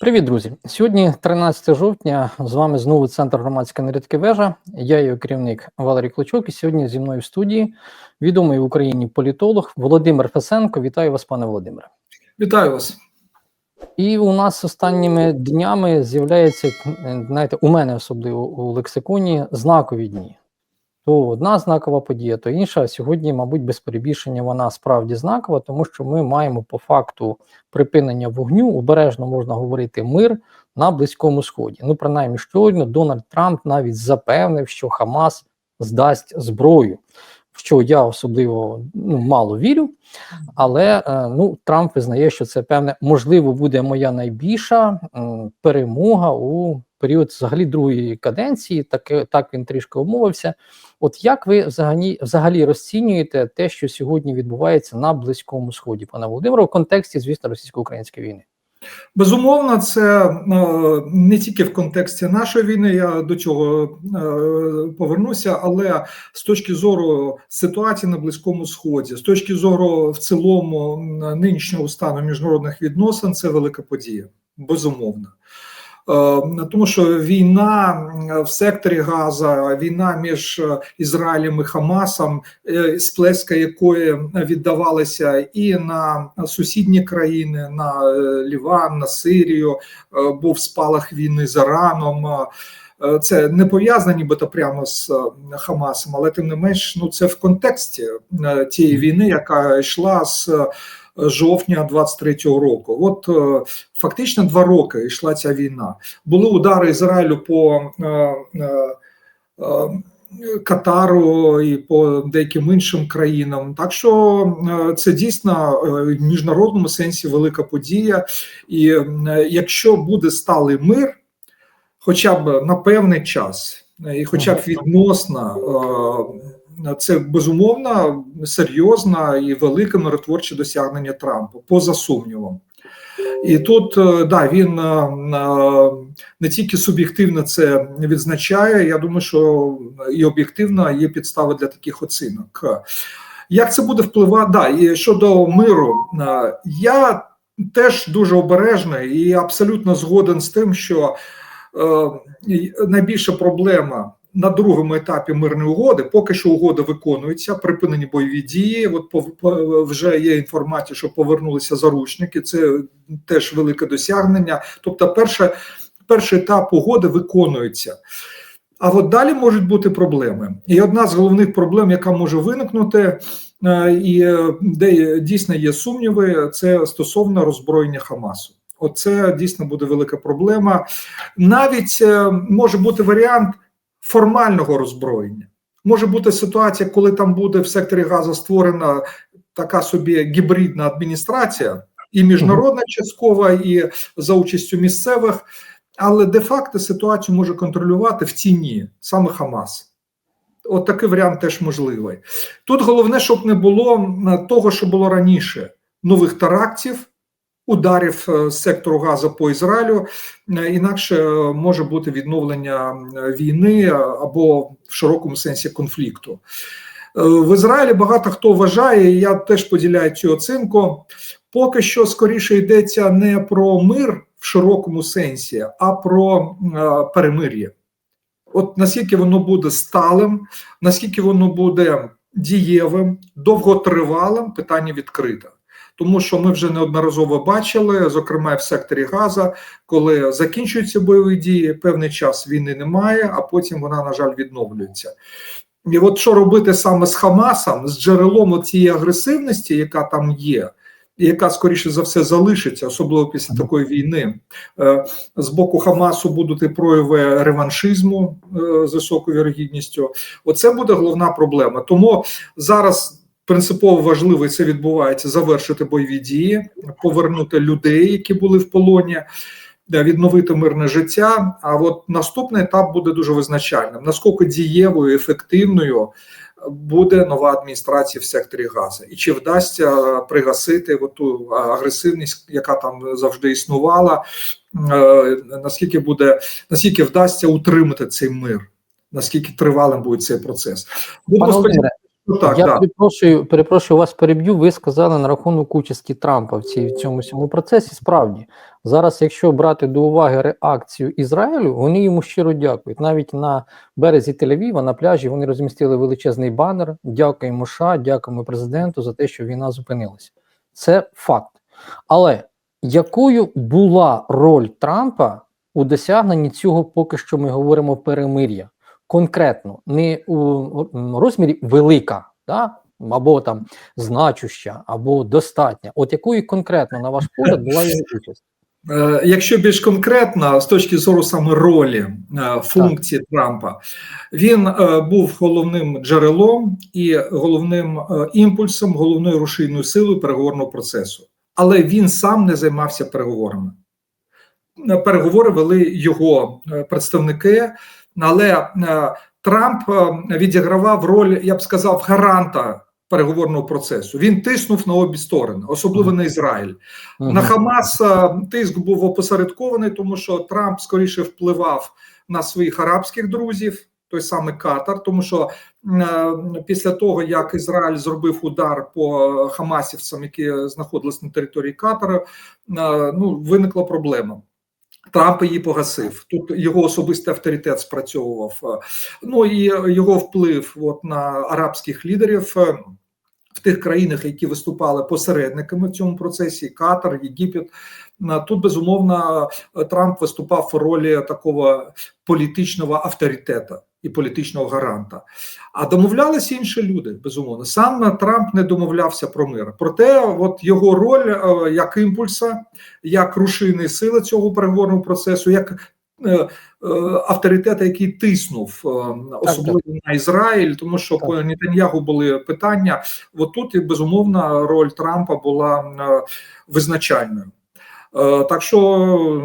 Привіт, друзі! Сьогодні 13 жовтня. З вами знову центр громадської аналітики вежа. Я його керівник Валерій Клочок. І сьогодні зі мною в студії відомий в Україні політолог Володимир Фесенко. Вітаю вас, пане Володимире. Вітаю вас. І у нас останніми днями з'являється знаєте, у мене особливо у лексиконі знакові дні. То одна знакова подія, то інша. Сьогодні, мабуть, без перебільшення вона справді знакова, тому що ми маємо по факту припинення вогню, обережно можна говорити мир на Близькому Сході. Ну, принаймні, щойно Дональд Трамп навіть запевнив, що Хамас здасть зброю. В що я особливо ну, мало вірю, але е, ну Трамп визнає, що це певне можливо буде моя найбільша перемога у період взагалі другої каденції. Так так він трішки умовився. От як ви взагалі взагалі розцінюєте те, що сьогодні відбувається на близькому сході, пане Володимире, в контексті, звісно, російсько-української війни? Безумовно, це е, не тільки в контексті нашої війни. Я до цього е, повернуся, але з точки зору ситуації на близькому сході, з точки зору в цілому нинішнього стану міжнародних відносин, це велика подія. Безумовно. Е, тому що війна в секторі Газа, війна між Ізраїлем і Хамасом, е, сплеска якої віддавалася і на сусідні країни, на е, Ліван, на Сирію, був спалах війни з Іраном. Це не пов'язано нібито прямо з Хамасом, але тим не менш, ну це в контексті тієї війни, яка йшла з жовтня 23-го року. От е, фактично два роки йшла ця війна. Були удари Ізраїлю по е, е, Катару і по деяким іншим країнам, так що це дійсно в міжнародному сенсі велика подія, і якщо буде сталий мир, хоча б на певний час, і хоча б відносно це безумовно серйозне і велике миротворче досягнення Трампа, поза сумнівом. І тут е, да, він е, е, не тільки суб'єктивно це відзначає, я думаю, що і об'єктивно є підстави для таких оцінок. Як це буде впливати? Да, і щодо миру, я теж дуже обережний і абсолютно згоден з тим, що найбільша проблема на другому етапі мирної угоди поки що угода виконується, припинені бойові дії. От вже є інформація, що повернулися заручники. Це теж велике досягнення. Тобто, перше, перший етап угоди виконується. А от далі можуть бути проблеми. І одна з головних проблем, яка може виникнути, е, і е, де дійсно є сумніви, це стосовно роззброєння Хамасу. Оце дійсно буде велика проблема. Навіть е, може бути варіант формального роззброєння. Може бути ситуація, коли там буде в секторі газу створена така собі гібридна адміністрація, і міжнародна часткова, і за участю місцевих, але де-факто ситуацію може контролювати в ціні саме Хамас. От такий варіант теж можливий. Тут головне, щоб не було того, що було раніше: нових терактів, ударів е, сектору газу по Ізраїлю, е, інакше е, може бути відновлення війни або в широкому сенсі конфлікту. В Ізраїлі багато хто вважає, і я теж поділяю цю оцінку. Поки що скоріше йдеться не про мир в широкому сенсі, а про перемир'я. От наскільки воно буде сталим, наскільки воно буде дієвим, довготривалим, питання відкрите тому що ми вже неодноразово бачили, зокрема в секторі Газа, коли закінчуються бойові дії, певний час війни немає, а потім вона, на жаль, відновлюється. І от що робити саме з Хамасом, з джерелом цієї агресивності, яка там є, і яка скоріше за все залишиться, особливо після такої війни, е, з боку Хамасу будуть і прояви реваншизму е, з високою вірогідністю. Оце буде головна проблема. Тому зараз принципово важливо і це відбувається завершити бойові дії, повернути людей, які були в полоні, відновити мирне життя. А от наступний етап буде дуже визначальним: наскільки дієвою, ефективною буде нова адміністрація в секторі Газа, і чи вдасться пригасити ту агресивність, яка там завжди існувала, е, наскільки буде наскільки вдасться утримати цей мир, наскільки тривалим буде цей процес? Будемо сподіватися Ну, так, Я да. перепрошую, перепрошую, вас переб'ю. Ви сказали на рахунок участі Трампа в цій в цьому всьому процесі. Справді зараз, якщо брати до уваги реакцію Ізраїлю, вони йому щиро дякують. Навіть на березі Тель-Авіва, на пляжі вони розмістили величезний банер. Дякуємо США, дякуємо президенту за те, що війна зупинилася. Це факт. Але якою була роль Трампа у досягненні цього, поки що ми говоримо перемир'я? Конкретно, не у розмірі велика, да? або там значуща, або достатня. От якою конкретно, на ваш погляд, була його участь? Е, Якщо більш конкретно, з точки зору саме ролі е, функції Трампа, він е, був головним джерелом і головним імпульсом, головною рушійною силою переговорного процесу. Але він сам не займався переговорами. Переговори вели його представники, але е, Трамп е, відігравав роль, я б сказав, гаранта переговорного процесу. Він тиснув на обі сторони, особливо на Ізраїль. На Хамас е, тиск був опосередкований, тому що Трамп скоріше впливав на своїх арабських друзів, той самий Катар, тому що е, після того, як Ізраїль зробив удар по хамасівцям, які знаходились на території Катара, е, ну виникла проблема. Трамп її погасив. Тут його особистий авторитет спрацьовував. Е, Ну і його вплив от, на арабських лідерів е, в тих країнах, які виступали посередниками в цьому процесі: Катар, Єгипет. Е, Тут безумовно Трамп виступав в ролі такого політичного авторитета і політичного гаранта. А домовлялися інші люди, безумовно. Сам Трамп не домовлявся про мир. Проте, от його роль е, як імпульса, як рушійної сили цього переговорного процесу, як е, е, авторитета, який тиснув особливо на Ізраїль, тому що Так. по Нетаньягу були питання. От тут безумовно роль Трампа була визначальною. Е, Так що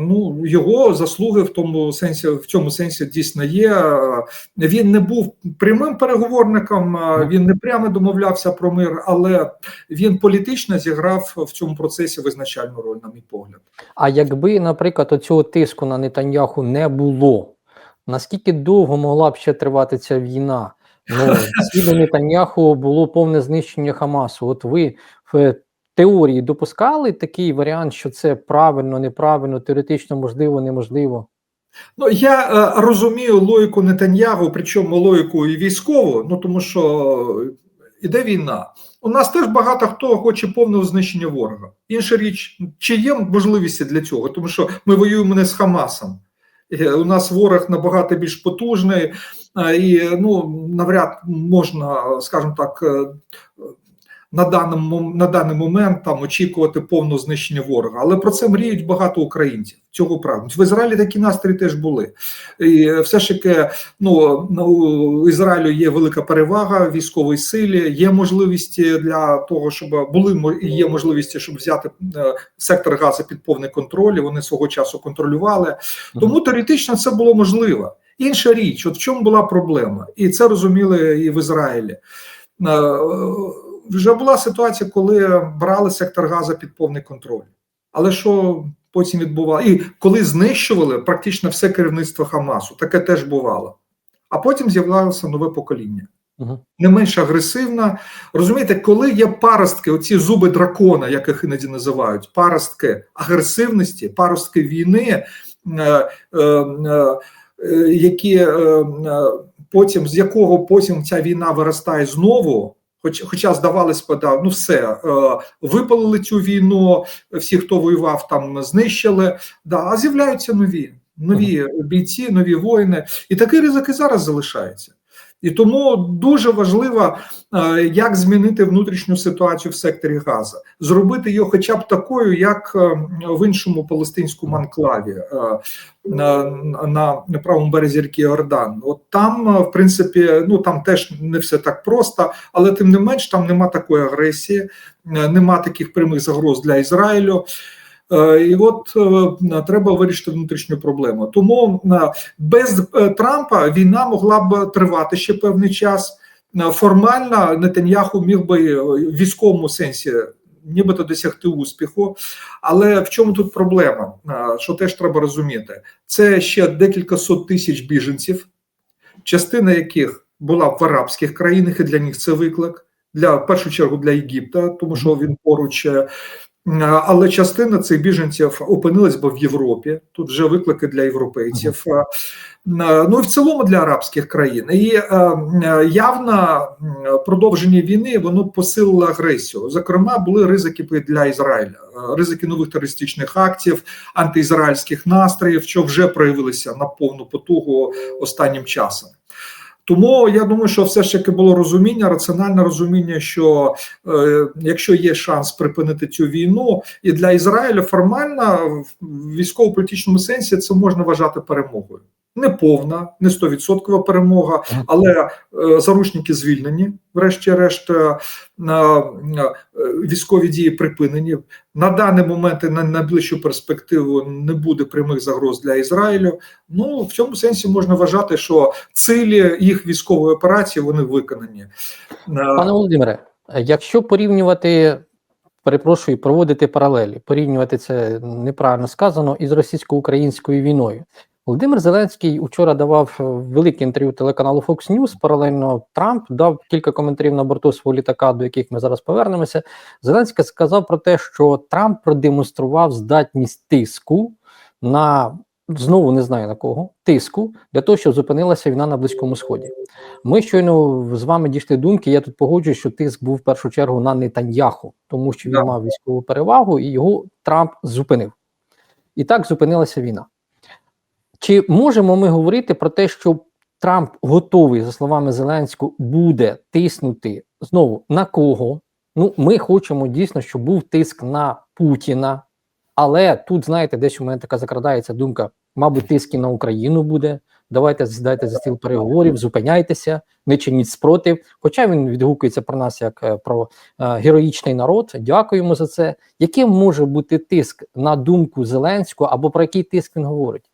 ну його заслуги в тому сенсі, в цьому сенсі дійсно є. Е, Він не був прямим переговорником, е, він не прямо домовлявся про мир, але він політично зіграв в цьому процесі визначальну роль, на мій погляд. А якби, наприклад, оцього тиску на Нетаньяху не було, наскільки довго могла б ще тривати ця війна? Ну, Нетаньяху було повне знищення Хамасу. От ви теорії допускали такий варіант, що це правильно, неправильно, теоретично можливо, неможливо? Ну я е, розумію логіку Нетаньягу, причому логіку і військову, ну тому що іде війна. У нас теж багато хто хоче повного знищення ворога. Інша річ, чи є можливості для цього, тому що ми воюємо не з Хамасом. Е, У нас ворог набагато більш потужний, е, і ну навряд можна, скажімо так, е, на даному на даний момент там очікувати повного знищення ворога. Але про це мріють багато українців. Цього прагнуть. В Ізраїлі такі настрої теж були. І все ж таки, ну у Ізраїлю є велика перевага в військовій силі. Є можливості для того, щоб були є можливості, щоб взяти е, сектор газу під повний контроль. і Вони свого часу контролювали. Тому теоретично це було можливо. Інша річ, от в чому була проблема, і це розуміли і в Ізраїлі. Вже була ситуація, коли брали сектор газу під повний контроль. Але що потім відбувалося? І коли знищували практично все керівництво Хамасу, таке теж бувало. А потім з'являлося нове покоління. Угу. Не менш агресивна. Розумієте, коли є паростки, оці зуби дракона, як їх іноді називають, паростки агресивності, паростки війни, е, е, е, е, які е, е, потім з якого потім ця війна виростає знову. Хоч, хоча здавалось би, да, ну все, е, випалили цю війну, всі, хто воював, там знищили. Да, а з'являються нові, нові бійці, нові воїни. І такий ризик і зараз залишається. І тому дуже важливо, е, як змінити внутрішню ситуацію в секторі Газа, зробити його хоча б такою, як е, в іншому палестинському анклаві е, на, правому березі ріки Йордан. От там, в принципі, ну там теж не все так просто, але тим не менш там нема такої агресії, нема таких прямих загроз для Ізраїлю. Е, І от е, треба вирішити внутрішню проблему. Тому без е, Трампа війна могла б тривати ще певний час. Формально Нетаньяху міг би в військовому сенсі нібито досягти успіху. Але в чому тут проблема? Що теж треба розуміти? Це ще декілька сот тисяч біженців, частина яких була в арабських країнах, і для них це виклик. Для в першу чергу для Єгипта, тому що він поруч. Е, Але частина цих біженців опинилась би в Європі. Тут вже виклики для європейців. Е, Ну і в цілому для арабських країн. І е, е, явно продовження війни воно посилило агресію. Зокрема, були ризики для Ізраїля, Е, ризики нових терористичних актів, антиізраїльських настроїв, що вже проявилися на повну потугу останнім часом. Тому я думаю, що все ж таки було розуміння, раціональне розуміння, що е, якщо є шанс припинити цю війну, і для Ізраїля формально в військово-політичному сенсі це можна вважати перемогою. Не повна, не 100% перемога, але е, заручники звільнені, врешті-решт, е, е, військові дії припинені. На даний момент і на найближчу перспективу не буде прямих загроз для Ізраїлю. Ну в цьому сенсі можна вважати, що цілі їх військової операції вони виконані. Пане Володимире, якщо порівнювати, перепрошую, проводити паралелі, порівнювати це неправильно сказано із російсько-українською війною. Володимир Зеленський учора давав е, велике інтерв'ю телеканалу Fox News. Паралельно Трамп дав кілька коментарів на борту свого літака, до яких ми зараз повернемося. Зеленський сказав про те, що Трамп продемонстрував здатність тиску на знову не знаю на кого тиску для того, щоб зупинилася війна на близькому сході. Ми щойно з вами дійшли думки. Я тут погоджуюсь, що тиск був в першу чергу на Нетаньяху, тому що він мав військову перевагу, і його Трамп зупинив. І так зупинилася війна. Чи можемо ми говорити про те, що Трамп готовий, за словами Зеленського, буде тиснути знову на кого? Ну, ми хочемо дійсно, щоб був тиск на Путіна, але тут, знаєте, десь у мене така закрадається думка: мабуть, тиск і на Україну буде. Давайте сідайте за стіл переговорів, зупиняйтеся, не чиніть спротив. Хоча він відгукується про нас як е, про е, героїчний народ. Дякуємо за це. Яким може бути тиск на думку Зеленського або про який тиск він говорить?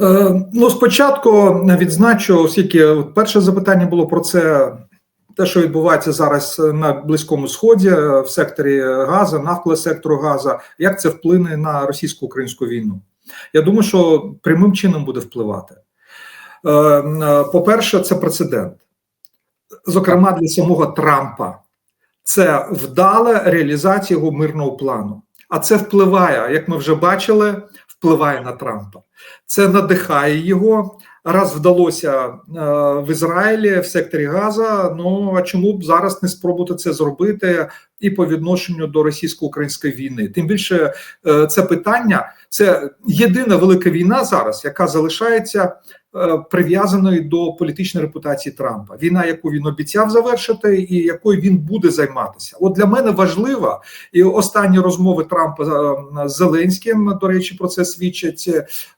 Е, Ну, спочатку відзначу, оскільки перше запитання було про це, те, що відбувається зараз на Близькому Сході, е, в секторі Газа, навколо сектору Газа, як це вплине на російсько-українську війну? Я думаю, що прямим чином буде впливати. Е, По-перше, це прецедент, зокрема для самого Трампа. Це вдала реалізація його мирного плану. А це впливає, як ми вже бачили, впливає на Трампа. Це надихає його. Раз вдалося е, в Ізраїлі в секторі Газа. Ну а чому б зараз не спробувати це зробити і по відношенню до російсько-української війни? Тим більше е, це питання це єдина велика війна зараз, яка залишається е, прив'язаною до політичної репутації Трампа. Війна, яку він обіцяв завершити, і якою він буде займатися. От для мене важливо, і останні розмови Трампа е, з Зеленським, до речі, про це свідчать,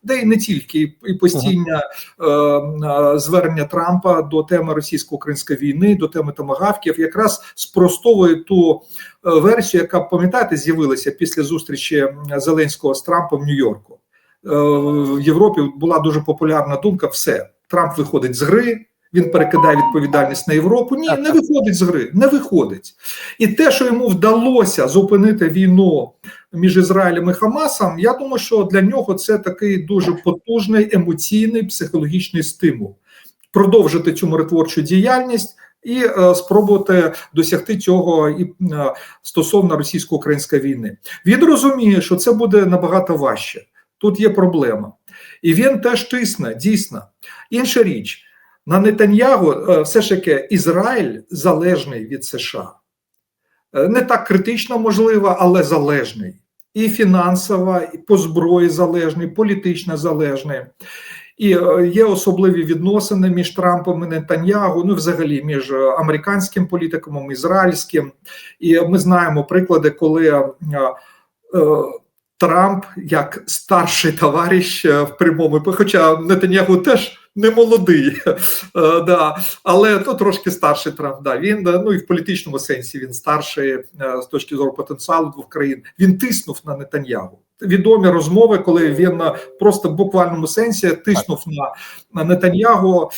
де і не тільки і- постійне е, звернення Трампа до теми російсько-української війни, до теми томагавків, якраз спростовує ту версію, яка пам'ятаєте, з'явилася після зустрічі Зеленського з Трампом в Нью-Йорку. Е, В Європі була дуже популярна думка: все, Трамп виходить з гри. Він перекидає відповідальність на Європу. Ні, не виходить з гри, не виходить. І те, що йому вдалося зупинити війну між Ізраїлем і Хамасом, я думаю, що для нього це такий дуже потужний емоційний психологічний стимул продовжити цю миротворчу діяльність. І е, спробувати досягти цього і е, стосовно російсько-української війни. Він розуміє, що це буде набагато важче. Тут є проблема, і він теж тисне дійсно. Інша річ на Нетаньягу е, все ж таки Ізраїль залежний від США. Не так критично можливо, але залежний. І фінансово, і по зброї залежний, політично залежний. І е, є особливі відносини між Трампом і Нетаньягу, ну взагалі між е, американським політиком, ізраїльським. І ми знаємо приклади, коли е, Трамп як старший товариш в прямому, хоча Нетаньягу теж не молодий, да, але то трошки старший Трамп. Да, він ну і в політичному сенсі він старший з точки зору потенціалу двох країн. Він тиснув на Нетаньягу. Відомі розмови, коли він е, просто в буквальному сенсі тиснув на, Нетаньягу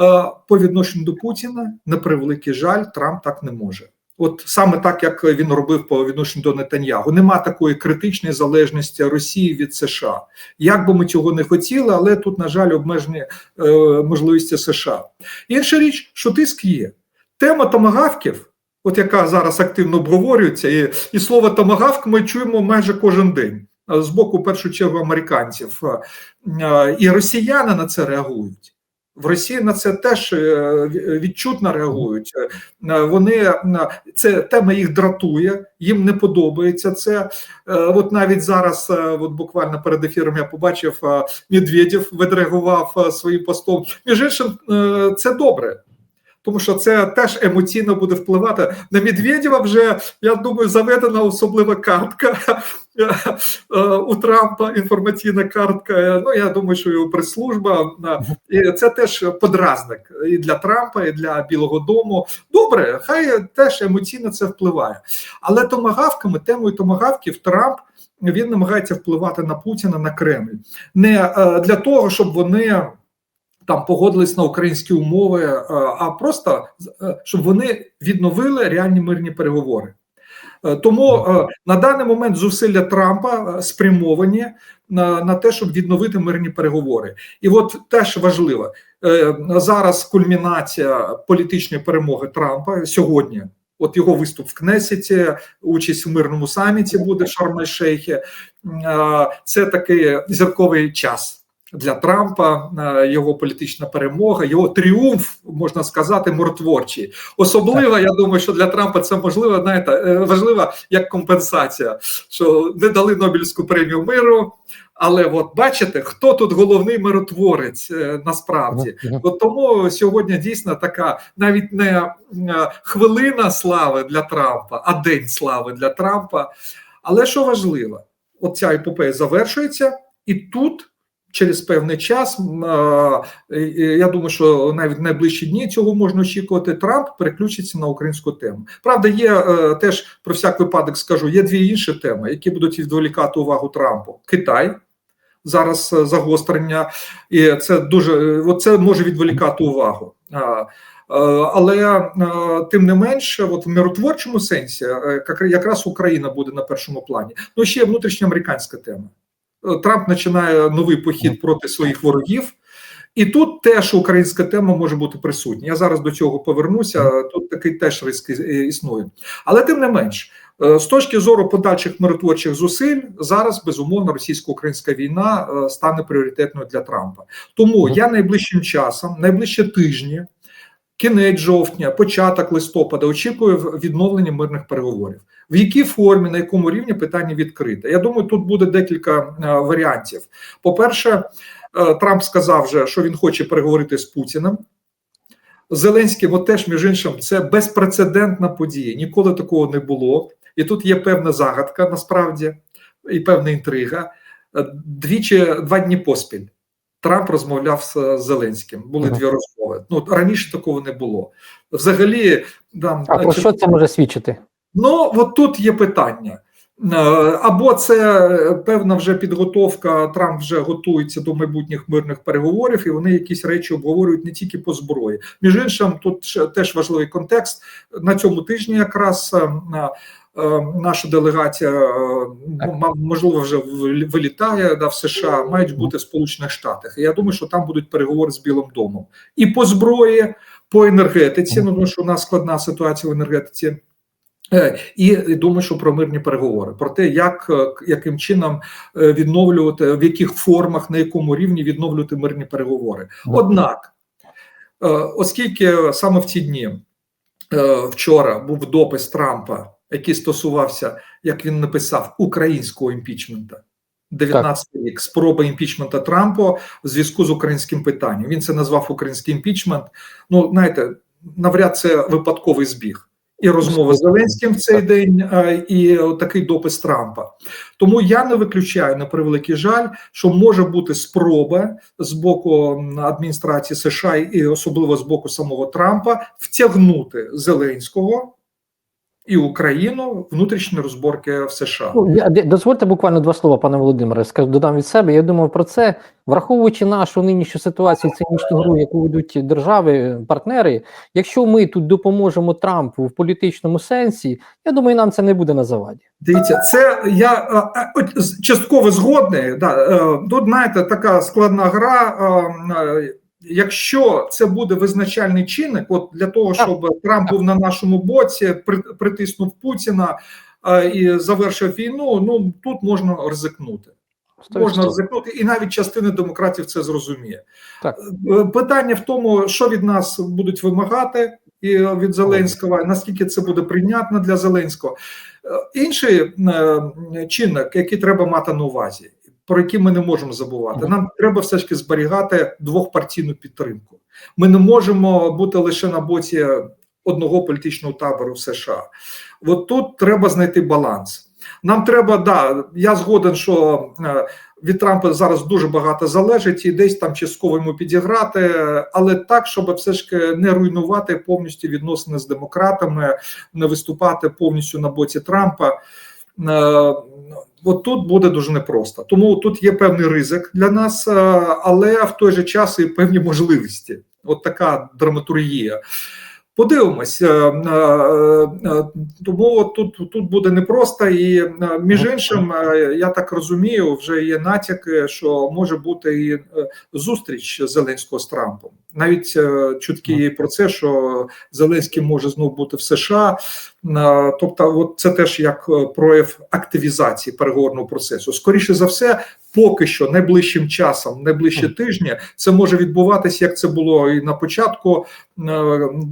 е, по відношенню до Путіна. На превеликий жаль, Трамп так не може. От саме так, як він робив по відношенню до Нетаньягу. Нема такої критичної залежності Росії від США. Як би ми цього не хотіли, але тут, на жаль, обмежені е, можливості США. Інша річ, що тиск є. Тема томагавків, от яка зараз активно обговорюється, і, і слово томагавк ми чуємо майже кожен день з боку, в першу чергу, американців. Е, І росіяни на це реагують. В Росії на це теж е, відчутно реагують. Е, Вони е, це тема їх дратує, їм не подобається це. Е, От навіть зараз, е, от буквально перед ефіром, я побачив е, Медведєв відреагував е, своїм постом. Між іншим, е, це добре. Тому що це теж емоційно буде впливати на Медведєва. Вже я думаю, заведена особлива картка е, у Трампа. Інформаційна картка. Ну я думаю, що його прес-служба і це теж подразник і для Трампа, і для Білого Дому. Добре, хай теж емоційно це впливає. Але томагавками, темою томагавків Трамп він намагається впливати на Путіна на Кремль не е, для того, щоб вони там погодились на українські умови, е, а просто е, щоб вони відновили реальні мирні переговори. Е, Тому на даний момент зусилля Трампа спрямовані на, на те, щоб відновити мирні переговори. І от теж важливо зараз кульмінація політичної перемоги Трампа сьогодні. От його виступ в Кнесеті, участь в мирному саміті буде в Шарм-ель-Шейхі. Е, Це такий зірковий час для Трампа, е, його політична перемога, його тріумф, можна сказати, миротворчий. Особливо, я думаю, що для Трампа це можливо, знаєте, е, важливо як компенсація, що не дали Нобелівську премію миру. Але от бачите, хто тут головний миротворець е, насправді. От тому сьогодні дійсно така навіть не хвилина слави для Трампа, а день слави для Трампа. Але що важливо, от ця епопея завершується, і тут. Через певний час, е, е, я думаю, що навіть в найближчі дні цього можна очікувати. Трамп переключиться на українську тему. Правда, є е, теж про всяк випадок скажу. Є дві інші теми, які будуть відволікати увагу Трампу: Китай зараз е, загострення, і це дуже от це може відволікати увагу. Е, Але е, тим не менше, от в миротворчому сенсі, е, якраз Україна буде на першому плані. Ну ще внутрішньоамериканська тема. Е, Трамп починає новий похід проти своїх ворогів. І тут теж українська тема може бути присутня. Я зараз до цього повернуся. Тут такий теж ризик існує. Але тим не менш, е, з точки зору подальших миротворчих зусиль, зараз безумовно російсько-українська війна е, стане пріоритетною для Трампа. Тому я найближчим часом, найближчі тижні, кінець жовтня, початок листопада, очікую в- відновлення мирних переговорів. В якій формі, на якому рівні питання відкрите? Я думаю, тут буде декілька е, варіантів. По-перше, е, Трамп сказав вже, що він хоче переговорити з Путіним. Зеленським, от теж, між іншим, це безпрецедентна подія. Ніколи такого не було. І тут є певна загадка насправді, і певна інтрига. Е, Двічі два дні поспіль. Трамп розмовляв з Зеленським. Були Ага. дві розмови. Ну раніше такого не було. Взагалі, там А про що це може свідчити? Ну, от тут є питання. Е, Або це е, певна вже підготовка, Трамп вже готується до майбутніх мирних переговорів, і вони якісь речі обговорюють не тільки по зброї. Між іншим, тут теж важливий контекст. На цьому тижні якраз на- е, наша делегація, е, Так. можливо, вже вилітає да, в США, мають бути в Сполучених Штатах. І я думаю, що там будуть переговори з Білим домом. І по зброї, по енергетиці, ну тому що у нас складна ситуація в енергетиці. Е, І думаю, що про мирні переговори, про те, як е, яким чином е, відновлювати, в яких формах, на якому рівні відновлювати мирні переговори. Однак, е, оскільки саме в ці дні е, вчора був допис Трампа, який стосувався, як він написав, українського імпічмента. 19 рік спроба імпічмента Трампа в зв'язку з українським питанням. Він це назвав український імпічмент. Ну, знаєте, навряд це випадковий збіг. І розмова з Зеленським в цей день, е, і такий допис Трампа. Тому я не виключаю на превеликий жаль, що може бути спроба з боку адміністрації США і особливо з боку самого Трампа втягнути Зеленського і Україну внутрішні розборки в США. Ну, я, дозвольте буквально два слова, пане Володимире, скажу, додам від себе. Я думаю про це, враховуючи нашу нинішню ситуацію, цинічну гру, яку ведуть держави, партнери. Якщо ми тут допоможемо Трампу в політичному сенсі, я думаю, нам це не буде на заваді. Дивіться, це я е, е, частково згодний. Да, е, тут знаєте, така складна гра. Е, е, Якщо це буде визначальний чинник, от для того, щоб Трамп був на нашому боці, при- притиснув Путіна е, і завершив війну, ну тут можна ризикнути. Можна ризикнути, і навіть частина демократів це зрозуміє. Так. Е, Питання в тому, що від нас будуть вимагати і від Зеленського, наскільки це буде прийнятно для Зеленського. Е, Інший е, чинник, який треба мати на увазі, про який ми не можемо забувати, нам треба все ж таки зберігати двохпартійну підтримку. Ми не можемо бути лише на боці одного політичного табору в США. От тут треба знайти баланс. Нам треба, да, я згоден, що е, від Трампа зараз дуже багато залежить, і десь там частково йому підіграти, але так, щоб все ж не руйнувати повністю відносини з демократами, не виступати повністю на боці Трампа. От тут буде дуже непросто. Тому тут є певний ризик для нас, е, але в той же час і певні можливості. От така драматургія. Подивимось, е, е, е, тому тут, тут буде непросто, і між іншим, е, я так розумію, вже є натяки, що може бути і зустріч Зеленського з Трампом. Навіть чутки є про це, що Зеленський може знову бути в США. Тобто, от це теж як прояв активізації переговорного процесу. Скоріше за все, поки що найближчим часом, найближче тижні, це може відбуватися, як це було і на початку е,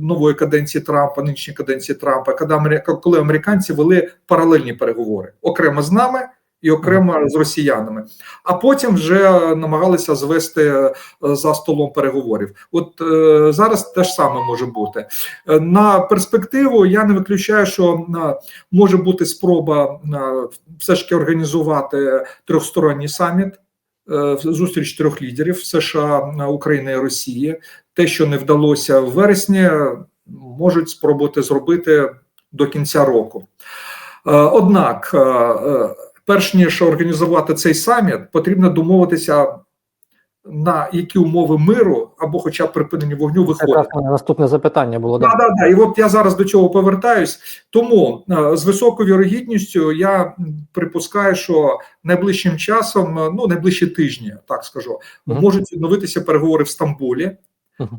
нової каденції Трампа, нинішньої каденції Трампа, коли американці вели паралельні переговори окремо з нами. І окремо з росіянами, а потім вже намагалися звести е, за столом переговорів. От е, зараз те ж саме може бути Е, на перспективу. Я не виключаю, що е, може бути спроба все ж таки організувати трьохсторонній саміт. Зустріч трьох лідерів США, України і Росії. Те, що не вдалося в вересні, можуть спробувати зробити до кінця року. Однак, перш ніж організувати цей саміт, потрібно домовитися на які умови миру або, хоча б припинення вогню, виходить. наступне запитання було. Да, Да. да. І от я зараз до цього повертаюсь. Тому е, з високою вірогідністю я припускаю, що найближчим часом, е, ну найближчі тижні, так скажу, можуть відновитися переговори в Стамбулі.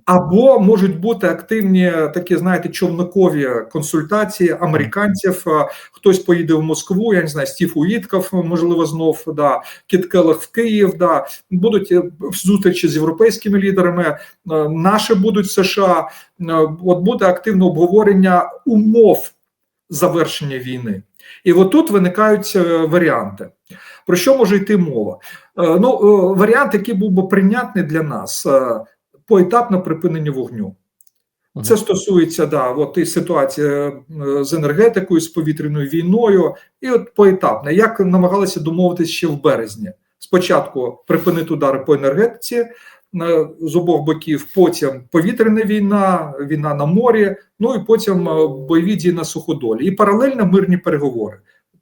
Або можуть бути активні такі, знаєте, човникові консультації американців. Е, Хтось поїде в Москву, я не знаю, Стів Уїтков, можливо, знов да, Кіт в Київ. Да будуть е, зустрічі з європейськими лідерами. е, Наші будуть США. Е, От буде активне обговорення умов завершення війни. І от тут виникають е, варіанти. Про що може йти мова? Е, Ну, е, варіант, який був би прийнятний для нас, е, поетапне припинення вогню. Це стосується да, от і ситуації е, з енергетикою, з повітряною війною, і от поетапне, як намагалися домовитися ще в березні. Спочатку припинити удари по енергетиці е, з обох боків, потім повітряна війна, війна на морі, ну і потім е, бойові дії на суходолі, і паралельно мирні переговори.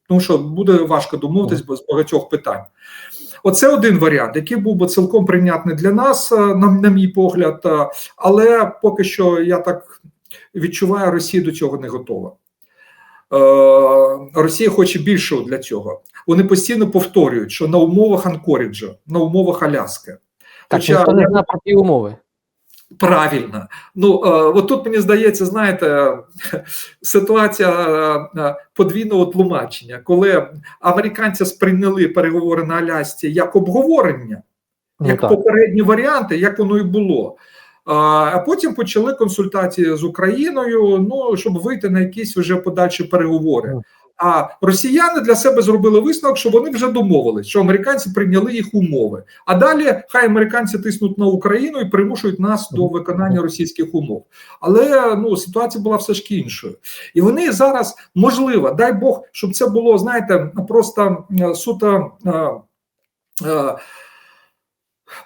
Тому що буде важко домовитись з багатьох питань. Оце один варіант, який був би цілком прийнятний для нас, е, на, на мій погляд. е, Але поки що я так відчуваю, Росія до цього не готова. Е, Росія хоче більшого для цього. Вони постійно повторюють, що на умовах Анкоріджа, на умовах Аляски. Так, Хоча ніхто не знає про ті умови. Правильно. Ну, е, от тут мені здається, знаєте, ситуація е, е, подвійного тлумачення, коли американці сприйняли переговори на Алясці як обговорення, Ну, як так. попередні варіанти, як воно і було. А, а потім почали консультації з Україною, ну щоб вийти на якісь вже подальші переговори. А росіяни для себе зробили висновок, що вони вже домовились, що американці прийняли їх умови. А далі хай американці тиснуть на Україну і примушують нас до виконання російських умов. Але ну ситуація була все ж іншою, і вони зараз можливо, дай Бог, щоб це було, знаєте, просто е, суто. е, е,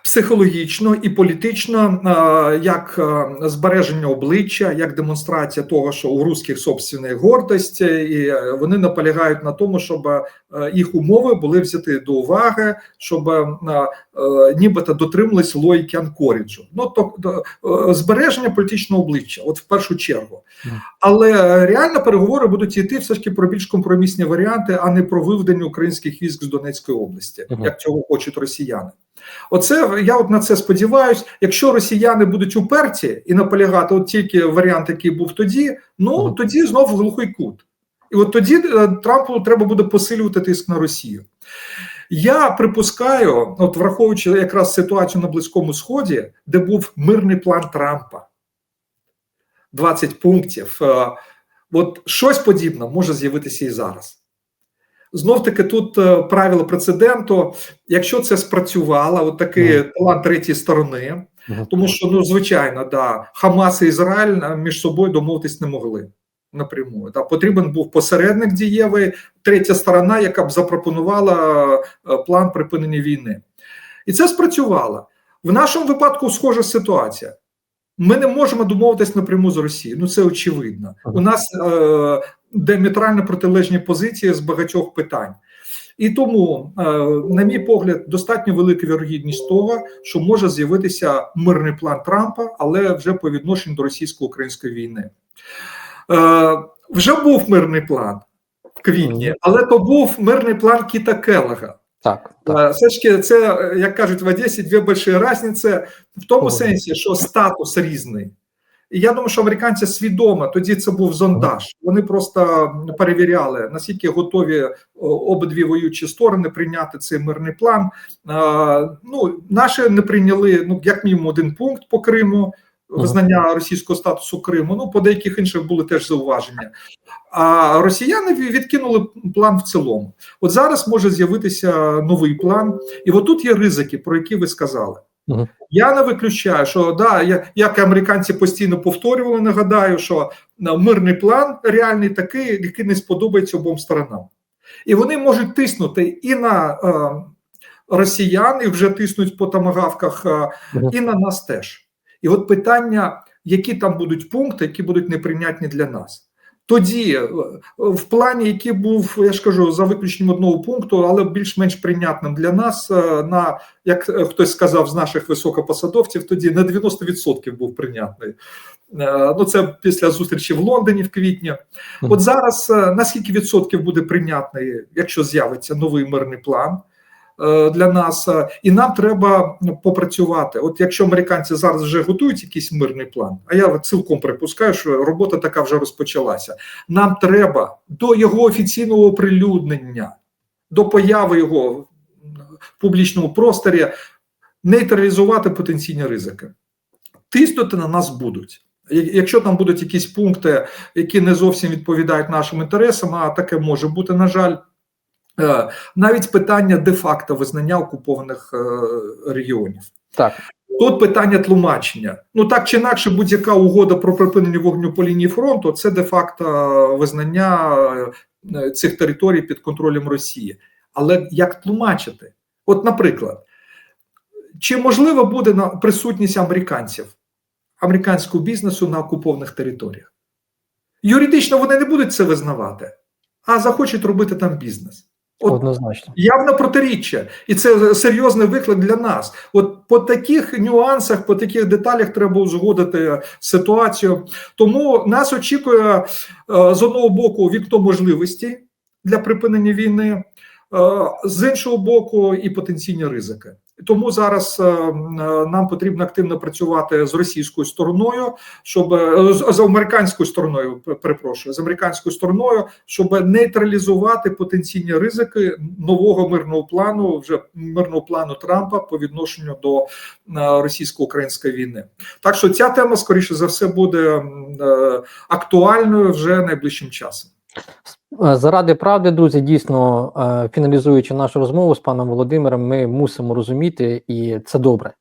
психологічно і політично, е, як е, збереження обличчя, як демонстрація того, що у русських собственна гордость, і е, вони наполягають на тому, щоб їх умови були взяті до уваги, щоб нібито дотримались логіки Анкоріджу. Ну е, збереження політичного обличчя, от в першу чергу. Але реально переговори будуть йти все ж таки про більш компромісні варіанти, а не про виведення українських військ з Донецької області, як цього хочуть росіяни. Оце я от на це сподіваюся. Якщо росіяни будуть уперті і наполягати, от тільки варіант, який був тоді, ну тоді знову глухий кут. І от тоді е, Трампу треба буде посилювати тиск на Росію. Я припускаю, от враховуючи якраз ситуацію на Близькому Сході, де був мирний план Трампа, 20 пунктів. е, От щось подібне може з'явитися і зараз. Знов таки тут е, правило прецеденту. Якщо це спрацювало, от такий Мгм. план третьої сторони, Мгм. тому що ну звичайно, да, Хамас і Ізраїль е, між собою домовитись не могли напряму. Да, потрібен був посередник дієвий, третя сторона, яка б запропонувала е, план припинення війни, і це спрацювало. В нашому випадку схожа ситуація. Ми не можемо домовитись напряму з Росією. Ну це очевидно. У нас е, діаметрально протилежні позиції з багатьох питань. І тому, е, на мій погляд, достатньо велика вірогідність того, що може з'явитися мирний план Трампа, але вже по відношенню до російсько-української війни. Е, вже був мирний план в квітні, але то був мирний план Кіта Келлога. Так, так. Е, Все ж таки, це, як кажуть в Одесі, дві великі різниці в тому сенсі, що статус різний. І я думаю, що американці свідомо тоді це був зондаж. Вони просто перевіряли, наскільки готові обидві воюючі сторони прийняти цей мирний план. Е, Ну, наші не прийняли ну, як мінімум один пункт по Криму. Визнання російського статусу Криму, ну по деяких інших були теж зауваження. А росіяни відкинули план в цілому. От зараз може з'явитися новий план, і отут є ризики, про які ви сказали. Мгм. Я не виключаю, що да, як американці постійно повторювали, нагадаю, що мирний план реальний такий, який не сподобається обом сторонам. І вони можуть тиснути і на е, росіян, і вже тиснуть по тамагавках, е, Мгм. і на нас теж. І от питання, які там будуть пункти, які будуть неприйнятні для нас. Тоді, е, в плані, який був, я ж кажу, за виключенням одного пункту, але більш-менш прийнятним для нас, е, на як е, хтось сказав з наших високопосадовців, тоді на 90% був прийнятний. Ну, це після зустрічі в Лондоні в квітні. От зараз е, на скільки відсотків буде прийнятний, якщо з'явиться новий мирний план для нас, е, і нам треба попрацювати. От якщо американці зараз вже готують якийсь мирний план, а я цілком припускаю, що робота така вже розпочалася. Нам треба до його офіційного оприлюднення, до появи його в публічному просторі нейтралізувати потенційні ризики. Тиснути на нас будуть. Якщо там будуть якісь пункти, які не зовсім відповідають нашим інтересам, а таке може бути, на жаль, е, навіть питання де-факто визнання окупованих е, регіонів. Так. Тут питання тлумачення. Ну так чи інакше, будь-яка угода про припинення вогню по лінії фронту це де-факто визнання е, цих територій під контролем Росії. Але як тлумачити? От, наприклад, чи можливо буде на присутність американців, американського бізнесу на окупованих територіях? Юридично вони не будуть це визнавати, а захочуть робити там бізнес. Однозначно. Явно протиріччя, і це серйозний виклик для нас. От по таких нюансах, по таких деталях треба узгодити ситуацію. Тому нас очікує е, з одного боку вікно можливості для припинення війни, е, з іншого боку, і потенційні ризики. Тому зараз е, нам потрібно активно працювати з російською стороною, щоб е, з, американською стороною, перепрошую, з американською стороною, щоб нейтралізувати потенційні ризики нового мирного плану, вже мирного плану Трампа по відношенню до е, російсько-української війни. Так що ця тема, скоріше за все, буде актуальною вже найближчим часом. Е, Заради правди, друзі, дійсно, е, фіналізуючи нашу розмову з паном Володимиром, ми мусимо розуміти, і це добре,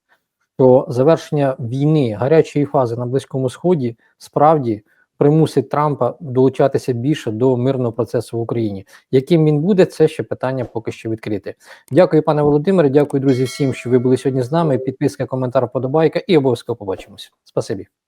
що завершення війни гарячої фази на Близькому Сході справді примусить Трампа долучатися більше до мирного процесу в Україні. Яким він буде, це ще питання поки що відкрите. Дякую, пане Володимире. Дякую, друзі, всім, що ви були сьогодні з нами. Підписка, коментар, подобайка і обов'язково побачимося. Спасибі.